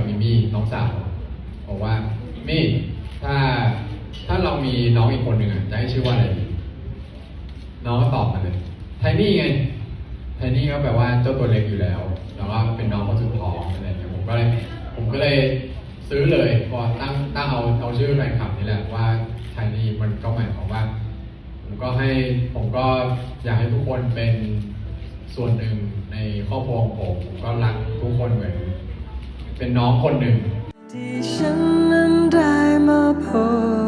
กับมิมี่น้องสาวบอกว่ามิมี่ถ้าถ้าเรามีน้องอีกคนหนึ่งอะจะให้ชื่อว่าอะไรดีน้องก็ตอบมาเลยไทนี่ไงไทนี่ก็แปลว่าเจ้าตัวเล็กอยู่แล้วแล้วก็เป็นน้องคนสุดท้องอะไรอย่างเงี้ยผมก็เลยผมก็เลยซื้อเลยพอตั้งตั้งเอาเอาชื่อแฟนคลับนี่แหละว่าไทนี่มันก็หมายความว่าผมก็ให้ผมก็อยากให้ทุกคนเป็นส่วนหนึ่งในครอบครัวของผมผมก็รักทุกคนเหมือน เป็นน้องคนหนึ่ง ที่ฉันนั้นได้มาพ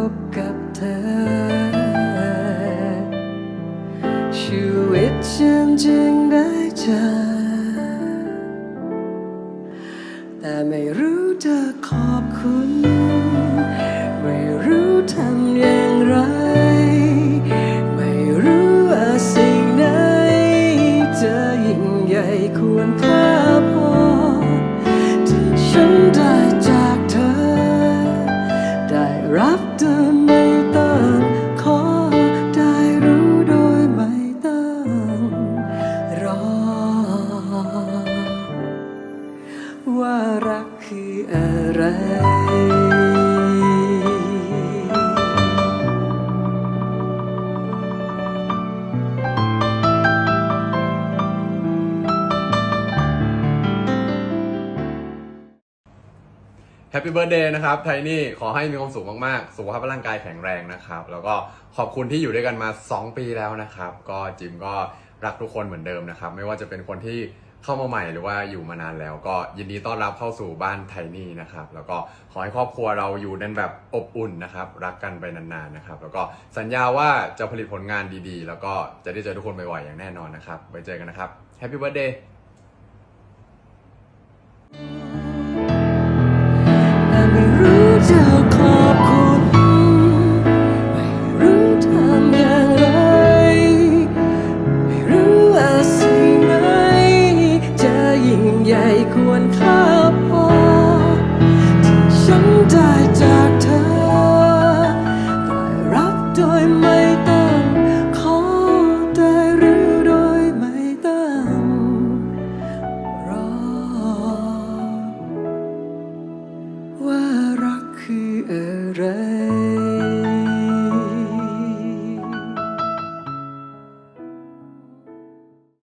บกับเธอ ชีวิตฉันจึงได้เจอ แต่ไม่รู้จะขอบคุณ ไม่รู้ทำอย่างไร ไม่รู้ว่าสิ่งไหนจะยิ่งใหญ่ควรค่า แฮปปี้เบิร์ดเดย์นะครับไทนี่ขอให้มีความสุขมากๆ สุขภาพร่างกายแข็งแรงนะครับ แล้วก็ขอบคุณที่อยู่ด้วยกันมา 2 ปีแล้วนะครับ ก็จิมก็รักทุกคนเหมือนเดิมนะครับ ไม่ว่าจะเป็นคนที่เข้ามาใหม่หรือว่าอยู่มานานแล้ว ก็ยินดีต้อนรับเข้าสู่บ้านไทนี่นะครับ แล้วก็ขอให้ครอบครัวเราอยู่ในแบบอบอุ่นนะครับ รักกันไปนานๆนะครับ แล้วก็สัญญาว่าจะผลิตผลงานดีๆ แล้วก็จะได้เจอทุกคนบ่อยๆอย่างแน่นอนนะครับไว้เจอกันนะครับแฮปปี้เบิร์ดเดย์ วนค่าพอที่ฉันได้จากเธอ ได้รับโดยไม่ต้องขอได้หรือโดยไม่ต้องรอ ว่ารักคืออะไร